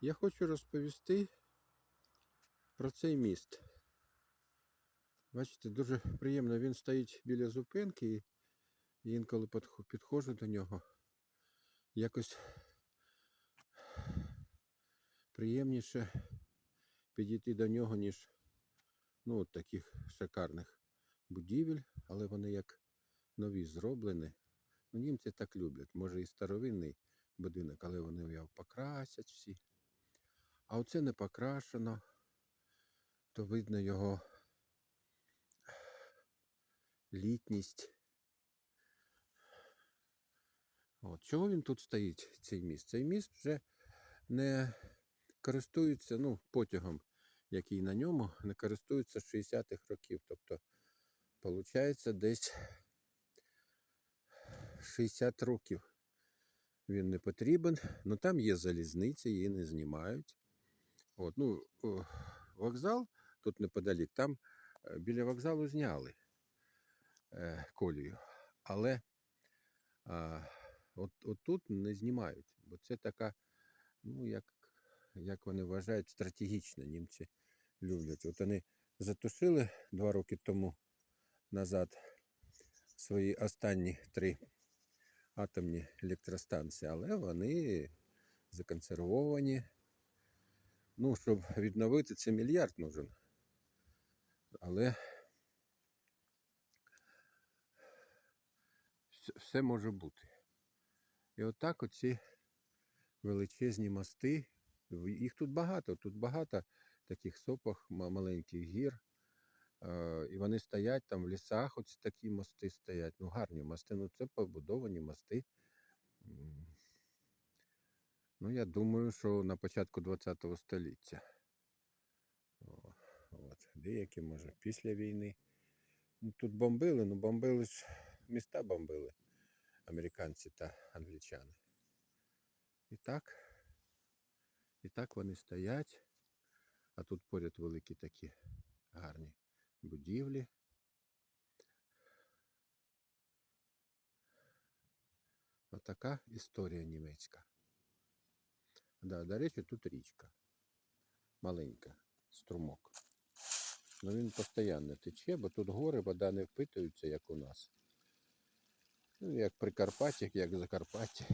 Я хочу розповісти про цей міст. Бачите, дуже приємно. Він стоїть біля зупинки і інколи підходжу до нього. Якось приємніше підійти до нього, ніж ну, от таких шикарних будівель, але вони як нові зроблені. Ну, німці так люблять. Може і старовинний будинок, але вони його покрасять всі. А оце не покрашено, то видно його літність. От. Чого він тут стоїть, цей міст? Цей міст вже не користується ну, потягом, який на ньому, не користується з 60-х років. Тобто, виходить, десь 60 років він не потрібен. Ну там є залізниця, її не знімають. От, ну, о, вокзал тут неподалік, там е, біля вокзалу зняли е, колію. Але а, от, от тут не знімають, бо це така, ну, як, як вони вважають, стратегічно німці люблять. От вони затушили два роки тому назад свої останні три атомні електростанції, але вони законсервовані. Ну, щоб відновити це мільярд нужен. Але все, може бути. І отак оці величезні мости, їх тут багато, тут багато таких сопах, маленьких гір. І вони стоять там в лісах, ось такі мости стоять. Ну, гарні мости, ну це побудовані мости. Ну, я думаю, що на початку ХХ століття. О, от. Деякі, може, після війни. Ну, тут бомбили, ну бомбили ж міста бомбили американці та англічани. І так, і так вони стоять. А тут поряд великі такі гарні будівлі. Отака історія німецька. Да, до речі, тут річка. Маленька, струмок. Ну він постійно тече, бо тут гори, вода не впитується, як у нас. Ну, як при Карпаттях, як в.